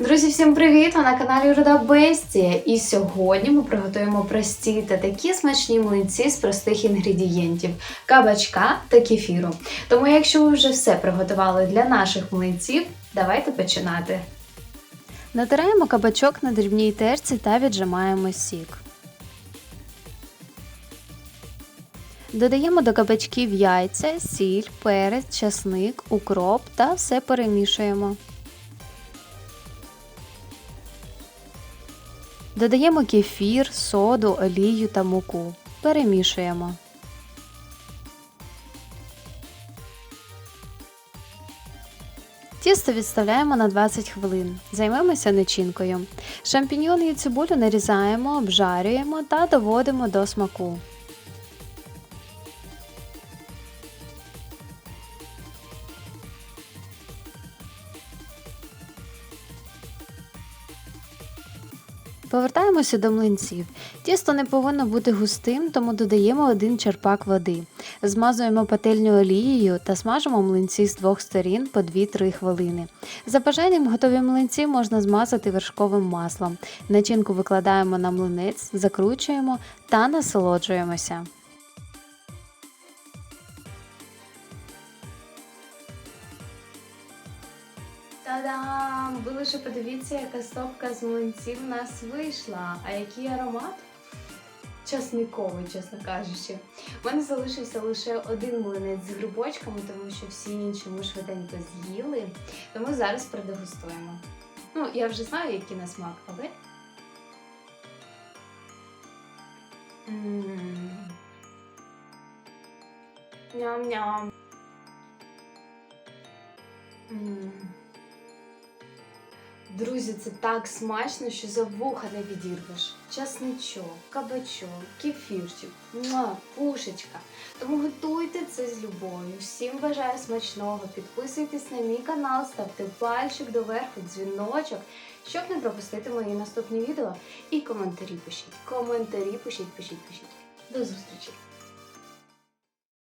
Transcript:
Друзі, всім привіт! Ви на каналі Руда Бестія. І сьогодні ми приготуємо прості та такі смачні млинці з простих інгредієнтів кабачка та кефіру. Тому, якщо ви вже все приготували для наших млинців, давайте починати. Натираємо кабачок на дрібній терці та віджимаємо сік. Додаємо до кабачків яйця, сіль, перець, часник, укроп та все перемішуємо. Додаємо кефір, соду, олію та муку. Перемішуємо. Тісто відставляємо на 20 хвилин. Займемося начинкою. Шампіньйони і цибулю нарізаємо, обжарюємо та доводимо до смаку. Повертаємося до млинців. Тісто не повинно бути густим, тому додаємо один черпак води. Змазуємо пательню олією та смажимо млинці з двох сторін по 2-3 хвилини. За бажанням готові млинці можна змазати вершковим маслом. Начинку викладаємо на млинець, закручуємо та насолоджуємося. Та-дам! Ви лише подивіться, яка стопка з млинців у нас вийшла. А який аромат? Часниковий, чесно кажучи. У мене залишився лише один млинець з грибочками, тому що всі інші ми швиденько з'їли. Тому зараз продегустуємо. Ну, я вже знаю, який на смак, але. М. Ням-ням. М. Друзі, це так смачно, що за вуха не відірвеш. Часничок, кабачок, кефірчик, муа, пушечка. Тому готуйте це з любов'ю. Всім бажаю смачного. Підписуйтесь на мій канал, ставте пальчик доверху, дзвіночок, щоб не пропустити мої наступні відео. І коментарі пишіть. Коментарі пишіть, пишіть, пишіть. До зустрічі!